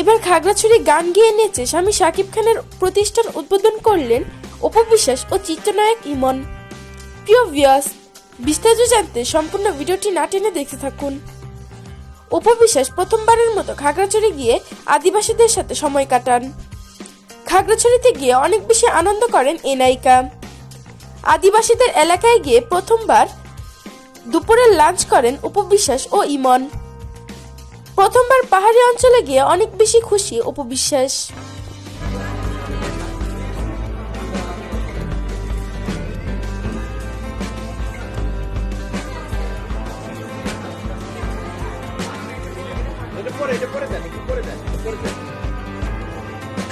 এবার খাগড়াছড়ি গান গিয়ে নেচে স্বামী শাকিব খানের প্রতিষ্ঠান উদ্বোধন করলেন অপবিশ্বাস ও চিত্রনায়ক ইমন। প্রিয় ভিয়াস বিস্তারিত জানতে সম্পূর্ণ ভিডিওটি না টেনে দেখতে থাকুন। অপবিশ্বাস প্রথমবারের মতো খাগড়াছড়ি গিয়ে আদিবাসীদের সাথে সময় কাটান। খাগড়াছড়িতে গিয়ে অনেক বেশি আনন্দ করেন এ নায়িকা। আদিবাসীদের এলাকায় গিয়ে প্রথমবার দুপুরের লাঞ্চ করেন উপবিশ্বাস ও ইমন। প্রথমবার পাহাড়ি অঞ্চলে গিয়ে অনেক বেশি খুশি উপবিশ্বাস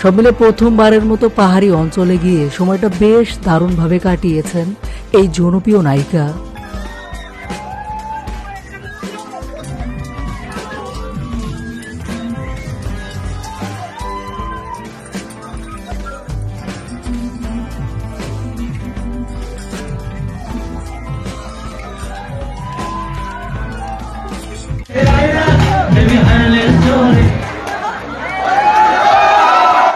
সব মিলে প্রথমবারের মতো পাহাড়ি অঞ্চলে গিয়ে সময়টা বেশ দারুণভাবে কাটিয়েছেন এই জনপ্রিয় নায়িকা।